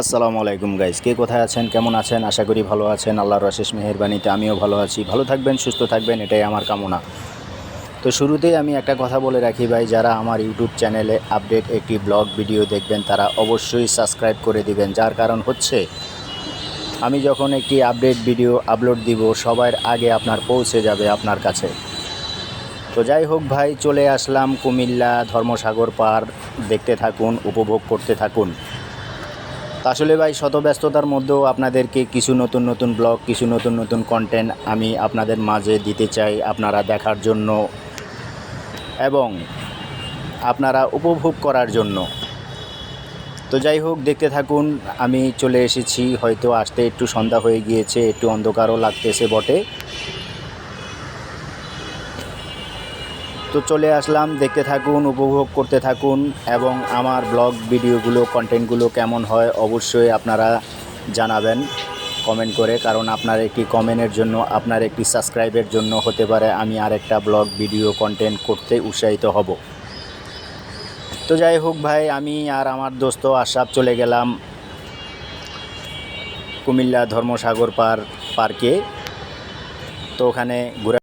আসসালামু আলাইকুম গাইজ কে কোথায় আছেন, কেমন আছেন? আশা করি ভালো আছেন, আল্লাহর অশেষ মেহেরবানিতে আমিও ভালো আছি। ভালো থাকবেন, সুস্থ থাকবেন, এটাই আমার কামনা। তো শুরুতেই আমি একটা কথা বলে রাখি ভাই, যারা আমার ইউটিউব চ্যানেলে আপডেট একটি ব্লগ, ভিডিও দেখবেন, তারা অবশ্যই সাবস্ক্রাইব করে দিবেন। যার কারণ হচ্ছে, আমি যখন একটি আপডেট ভিডিও আপলোড দিব, সবার আগে আপনার পৌঁছে যাবে আপনার কাছে। তো যাই হোক ভাই, চলে আসলাম কুমিল্লা ধর্মসাগর পার। দেখতে থাকুন, উপভোগ করতে থাকুন। তা আসলে ভাই শত ব্যস্ততার মধ্যেও আপনাদেরকে কিছু নতুন নতুন ব্লগ, কিছু নতুন নতুন কন্টেন্ট আমি আপনাদের মাঝে দিতে চাই আপনারা দেখার জন্য এবং আপনারা উপভোগ করার জন্য। তো যাই হোক, দেখতে থাকুন, আমি চলে এসেছি, হয়তো আসতে একটু সন্ধ্যা হয়ে গিয়েছে, একটু অন্ধকারও লাগতেছে বটে। তো চলে আসলাম, দেখতে থাকুন, উপভোগ করতে থাকুন এবং আমার ব্লগ ভিডিওগুলো কন্টেন্টগুলো কেমন হয় অবশ্যই আপনারা জানাবেন কমেন্ট করে, কারণ আপনার একটি কমেন্টের জন্য, আপনার একটি সাবস্ক্রাইবের জন্য হতে পারে আমি আরেকটা ব্লগ ভিডিও কন্টেন্ট করতে উৎসাহিত হব। তো যাই হোক ভাই, আমি আর আমার দোস্ত আশরাফ চলে গেলাম কুমিল্লা ধর্মসাগর পার, পার্কে। তো ওখানে ঘুরে